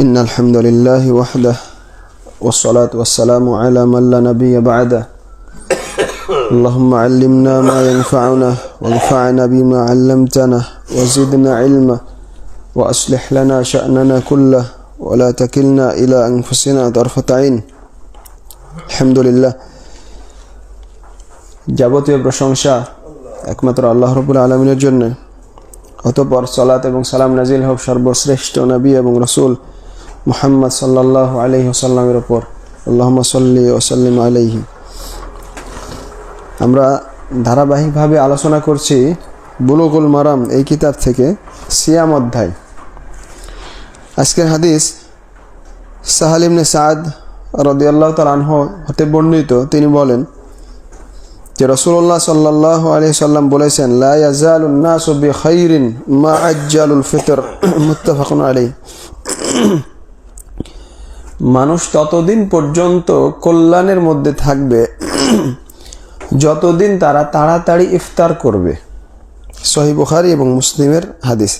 إن الحمد لله وحده والصلاة والسلام على من لا نبي بعده اللهم علمنا ما ينفعنا وانفعنا بما علمتنا وزدنا علما وأصلح لنا شأننا كله ولا تكلنا إلى أنفسنا طرفة عين الحمد لله যাবতীয় প্রশংসা একমাত্র আল্লাহ রবুল আলমিনের জন্য অতপর সলাত এবং সালাম নাজিল হোক সর্বশ্রেষ্ঠ নবী এবং রসুল মুহাম্মদ সাল্লাহ আলহি ওসাল্লামের ওপর আল্লাহ সাল্লি ওসাল্লিম আলহি আমরা ধারাবাহিকভাবে আলোচনা করছি বুলুগুল মারাম, এই কিতাব থেকে সিয়াম অধ্যায়। আজকের হাদিস সাহালিমনে সাদ রদিয়াল্লাহ তালানহ হতে বর্ণিত। তিনি বলেন যে রসুল্লাহ সাল্লাহ আলহি সাল্লাম বলেছেন, লা ইয়াজালুন নাসু বি খাইরিন মা আজ্জালুল ফিতর। মুত্তাফাকুন আলাইহি। মানুষ ততদিন পর্যন্ত কল্যাণের মধ্যে থাকবে, যতদিন তারা তাড়াতাড়ি ইফতার করবে। সহি বুখারি এবং মুসলিমের হাদিস।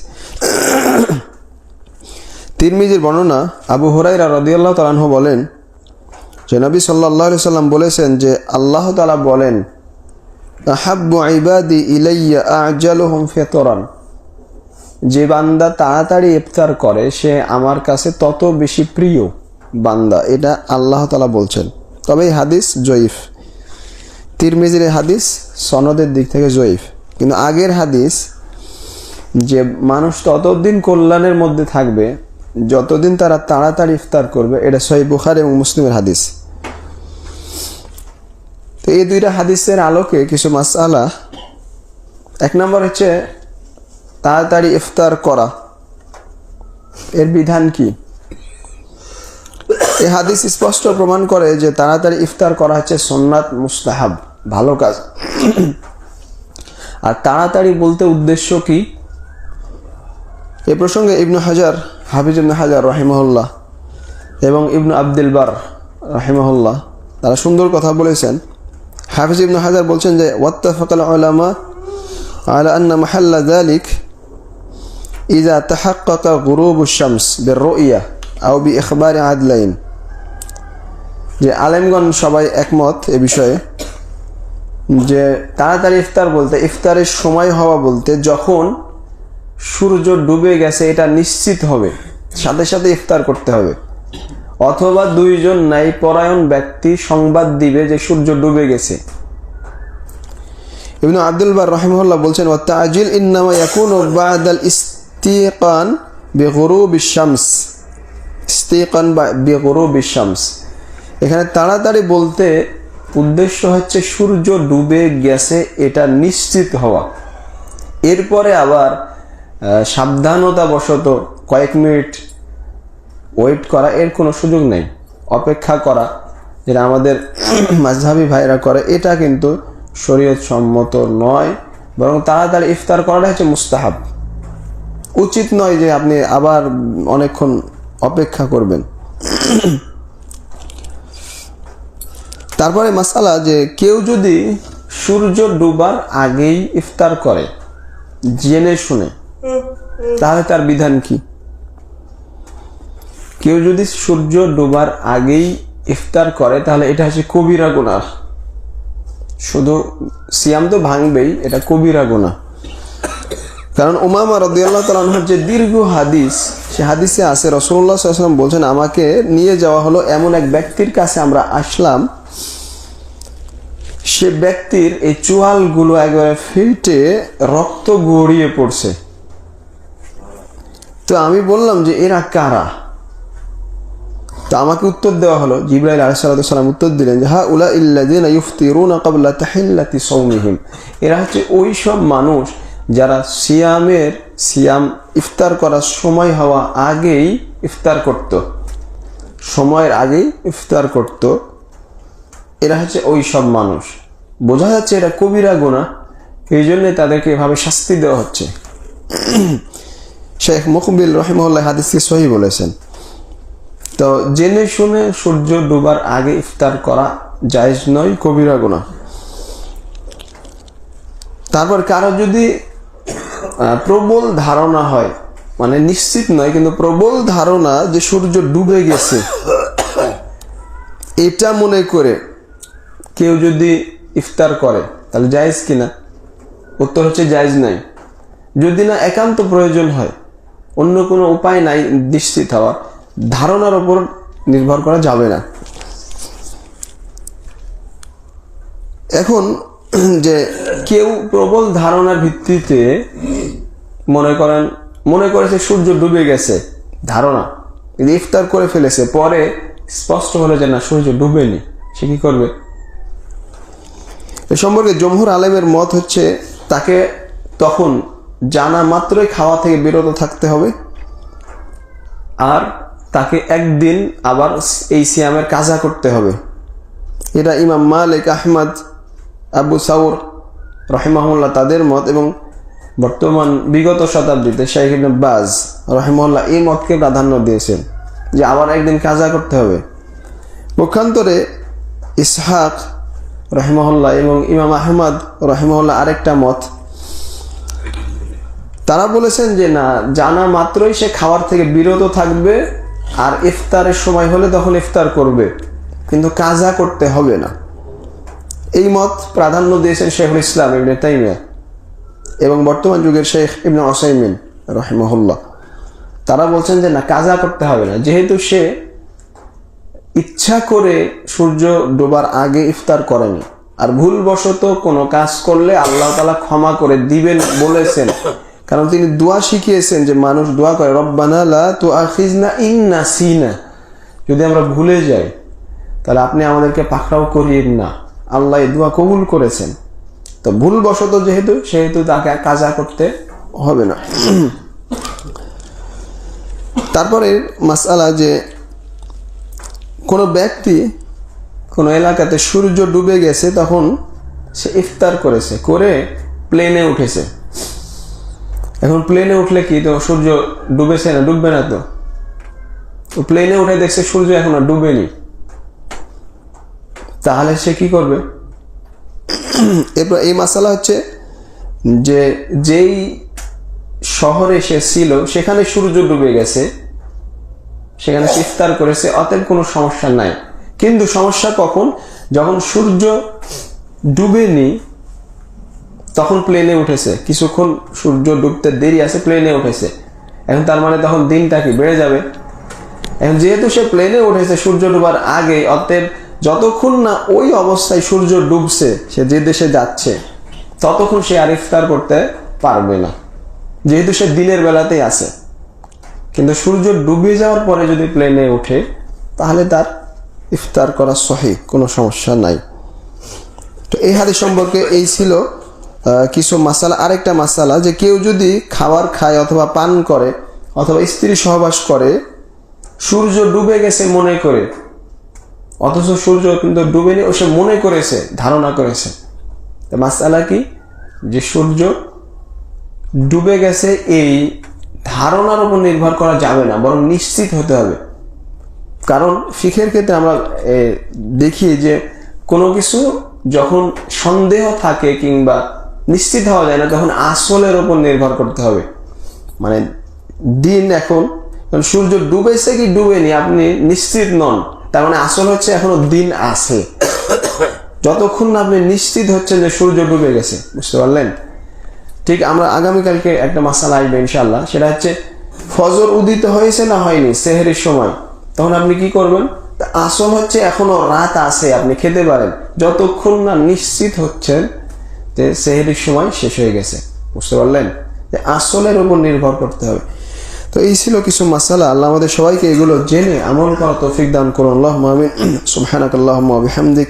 তিরমিজির বর্ণনা আবু হুরাইরা রদিয়াল্লাহ তালাহ বলেন, যে নবী সাল্লাহ সাল্লাম বলেছেন যে, আল্লাহ তালা বলেন, আহাব্বু ইবাদি ইলাইয়া আজালুহুম ফেতরান। যে বান্দা তাড়াতাড়ি ইফতার করে, সে আমার কাছে তত বেশি প্রিয়। বান্দা, এটা আল্লাহ তালা বলছেন। তবে এই হাদিস জয়ীফ। তিরমিজির হাদিস সনদের দিক থেকে জয়ীফ। কিন্তু আগের হাদিস যে মানুষ ততদিন কল্যাণের মধ্যে থাকবে, যতদিন তারা তাড়াতাড়ি ইফতার করবে, এটা সহি বুখার এবং মুসলিমের হাদিস। তো এই দুইটা হাদিসের আলোকে কিছু মাসালা এক নম্বর হচ্ছে তাড়াতাড়ি ইফতার করা। এর বিধান কি? এই হাদিস স্পষ্ট প্রমাণ করে যে তাড়াতাড়ি ইফতার করা হচ্ছে সোননাথ মুস্তাহাব, ভালো কাজ। আর তাড়াতাড়ি বলতে উদ্দেশ্য কি? এ প্রসঙ্গে ইবনু হাজার, হাফিজ ইবনু হাজার রাহিমহল্লা এবং ইবনু আব্দুল বার রাহিমহল্লা তারা সুন্দর কথা বলেছেন। হাফিজ ইবনু হাজার বলছেন যে, ওয়াত্তাফাকাল ইজা তাহাক্কাকা গুরুবু শামস বের রইয়া আও বি ইখবারে আদলাইন। যে আলেমগণ সবাই একমত এ বিষয়ে, যে তাড়াতাড়ি ইফতার বলতে, ইফতারের সময় হওয়া বলতে যখন সূর্য ডুবে গেছে এটা নিশ্চিত হবে, সাথে সাথে ইফতার করতে হবে। অথবা দুইজন নাই পরায়ণ ব্যক্তি সংবাদ দিবে যে সূর্য ডুবে গেছে। ইবনু আব্দুল বার রহিমহুল্লাহ বলছেন ও তাজিল ইন্নামা ইয়াকুনু বাদাল ইস্তিকান বিগুরুব শামস। ইস্তিকান বা বিগুরুব শামস। এখানে তাড়াতাড়ি বলতে উদ্দেশ্য হচ্ছে সূর্য ডুবে গেছে, এটা নিশ্চিত হওয়া। এরপরে আবার সাবধানতাবশত কয়েক মিনিট ওয়েট করা, এর কোনো সুযোগ নেই। অপেক্ষা করা, যেটা আমাদের মাঝহাবি ভাইরা করে, এটা কিন্তু শরীয়ত সম্মত নয়। বরং তাড়াতাড়ি ইফতার করাটা হচ্ছে মুস্তাহাব। উচিত নয় যে আপনি আবার অনেকক্ষণ অপেক্ষা করবেন। তারপরে মাসালা যে কেউ যদি সূর্য ডুবার আগেই ইফতার করে, জেনে শুনে, তাহলে তার বিধান কি? কেউ যদি সূর্য ডুবার আগেই ইফতার করে, তাহলে এটা হচ্ছে কবিরা গুণা শুধু সিয়াম তো ভাঙবেই, এটা কবিরা গুণা কারণ উমামা রদিয়াল্লাহ তালানহার যে দীর্ঘ হাদিস, সে হাদিসে আছে রসুল্লাহ বলছেন, আমাকে নিয়ে যাওয়া হলো এমন এক ব্যক্তির কাছে আমরা আসলাম সে ব্যক্তির এই চুয়ালগুলো একবারে ফেটে রক্ত গড়িয়ে পড়ছে। তো আমি বললাম যে, এরা কারা? তো আমাকে উত্তর দেওয়া হলো, জিব্রাইল আলাইসালাম উত্তর দিলেন যে হা উলা ইল্লাদিন ইফতিরুনা কাবলা তাহিল্লাতি সৌমিহিম এরা হচ্ছে ওই সব মানুষ যারা সিয়ামের, সিয়াম ইফতার করার সময় হওয়া আগেই ইফতার করত। সময়ের আগেই ইফতার করত। এরা হচ্ছে ওই সব মানুষ। বোঝা যাচ্ছে এটা কবিরা গোনা এই জন্যে তাদেরকে এভাবে শাস্তি দেওয়া হচ্ছে। শেখ মুকবিল রহিমউল্লাহ হাদিসকে সহি বলেছেন। তো জেনে শুনে সূর্য ডুবার আগে ইফতার করা জায়জ নয়, কবিরা গোনা তারপর কারও যদি প্রবল ধারণা হয় মানে নিশ্চিত নয়, কিন্তু প্রবল ধারণা যে সূর্য ডুবে গেছে, এটা মনে করে কেউ যদি ইফতার করে, তাহলে জায়েজ কিনা? উত্তর হচ্ছে জায়েজ নাই। যদি না একান্ত প্রয়োজন হয়, অন্য কোনো উপায় নাই নিশ্চিত হওয়া ধারণার ওপর নির্ভর করা যাবে না। এখন যে কেউ প্রবল ধারণার ভিত্তিতে মনে করেন, মনে করেছে সূর্য ডুবে গেছে, ধারণা ইফতার করে ফেলেছে, পরে স্পষ্ট হলো যে না, সূর্য ডুবেনি, সে কি করবে? এ সম্পর্কে জমহুর আলেমের মত হচ্ছে, তাকে তখন জানা মাত্রই খাওয়া থেকে বিরত থাকতে হবে। আর তাকে একদিন আবার এই সিয়ামের কাজা করতে হবে। এটা ইমাম মালিক, আহমদ, আবু সাউর রহিমাহুল্লাহ তাদের মত এবং বর্তমান বিগত শতাব্দীতে ইবনে বাজ রহিমুল্লাহ এই মতকে প্রাধান্য দিয়েছেন যে আবার একদিন কাজা করতে হবে। পক্ষান্তরে ইসহাক রহিমহল্লা এবং ইমাম আহমদ রহিমহল্লা আরেকটা মত। তারা বলেছেন যে, না, জানা মাত্রই সে খাওয়ার থেকে বিরত থাকবে আর ইফতারের সময় হলে তখন ইফতার করবে, কিন্তু কাজা করতে হবে না। এই মত প্রাধান্য দিয়েছেন শেখুল ইসলাম ইবনে তাইমিয়া এবং বর্তমান যুগের শেখ ইবনে অসাইমিন রহিমহল্লা তারা বলছেন যে, না, কাজা করতে হবে না। যেহেতু সে ইচ্ছা করে সূর্য ডোবার আগে ইফতার করেনি। আর ভুলবশত কোনো কাজ করলে আল্লাহ তালা ক্ষমা করে দিবেন বলেছেন। কারণ তিনি দোয়া শিখিয়েছেন যে মানুষ দোয়া করে, রব্বানা লা তু আখিজনা ইন্না সিনা যদি আমরা ভুলে যাই, তাহলে আপনি আমাদেরকে পাকড়াও করিয়েন না। আল্লাহ দোয়া কবুল করেছেন। তো ভুলবশত যেহেতু, সেহেতু তাকে কাজা করতে হবে না। তারপরে মাসালা যে কোনো ব্যক্তি কোনো এলাকাতে সূর্য ডুবে গেছে, তখন সে ইফতার করেছে, করে প্লেনে উঠেছে। এখন প্লেনে উঠলে কি, তো সূর্য ডুবেছে না, ডুববে না তো? প্লেনে উঠে দেখছে সূর্য এখনও ডুবেনি। তাহলে সে কি করবে? এরপর এই মাসালা হচ্ছে যে, যেই শহরে সে ছিল, সেখানে সূর্য ডুবে গেছে। সেখানে সে ইফতার করেছে অতএব কোনো সমস্যা নাই। কিন্তু সমস্যা কখন? যখন সূর্য ডুবেনি তখন প্লেনে উঠেছে। কিছুক্ষণ সূর্য ডুবতে দেরি আছে প্লেনে উঠেছে। এখন তার মানে তখন দিনটা কি বেড়ে যাবে? এখন যেহেতু সে প্লেনে উঠেছে সূর্য ডুবার আগে অতএব যতক্ষণ না ওই অবস্থায় সূর্য ডুবছে সে যে দেশে যাচ্ছে ততক্ষণ সে আর ইফতার করতে পারবে না। যেহেতু সে দিনের বেলাতেই আছে। কিন্তু সূর্য ডুবে যাওয়ার পরে যদি প্লেনে ওঠে, তাহলে তার ইফতার করা সহি, কোনো সমস্যা নাই। তো এই হাদিস সম্পর্কে এই ছিল কিছু মাসালা। আরেকটা মাসালা যে কেউ যদি খাবার খায় অথবা পান করে, অথবা স্ত্রী সহবাস করে, সূর্য ডুবে গেছে মনে করে, অথচ সূর্য কিন্তু ডুবেনি, ও সে মনে করেছে, ধারণা করেছে। মাসালা কি? যে সূর্য ডুবে গেছে এই ধারণার উপর নির্ভর করা যাবে না, বরং নিশ্চিত হতে হবে। কারণ শিখের ক্ষেত্রে আমরা দেখি যে কোনো কিছু যখন সন্দেহ থাকে কিংবা নিশ্চিত হওয়া যায় না, তখন আসলের উপর নির্ভর করতে হবে। মানে দিন এখন সূর্য ডুবেছে কি ডুবেনি, আপনি নিশ্চিত নন। তার মানে আসল হচ্ছে এখনও দিন আছে। যতক্ষণ না আপনি নিশ্চিত হচ্ছেন যে সূর্য ডুবে গেছে, বুঝতে পারলেন? ঠিক, আমরা আগামীকালকে একটা মাসালা আসবে ইনশাল্লাহ সেটা হচ্ছে ফজর উদিত হয়েছে না হয়নি, সেহেরির সময়। তখন আপনি কি করবেন? আসল হচ্ছে এখনও রাত আছে, আপনি খেতে পারেন। যতক্ষণ না নিশ্চিত হচ্ছেন যে সেহেরির সময় শেষ হয়ে গেছে। বুঝতে পারলেন? যে আসলের উপর নির্ভর করতে হবে। তো এই ছিল কিছু মাসালা, আল্লাহ আমাদের সবাইকে এগুলো জেনে আমল করা তৌফিক দান করুন। আল্লাহ মামিন সুবহানাক আল্লাহুম্মা ওয়া বিহামদিক।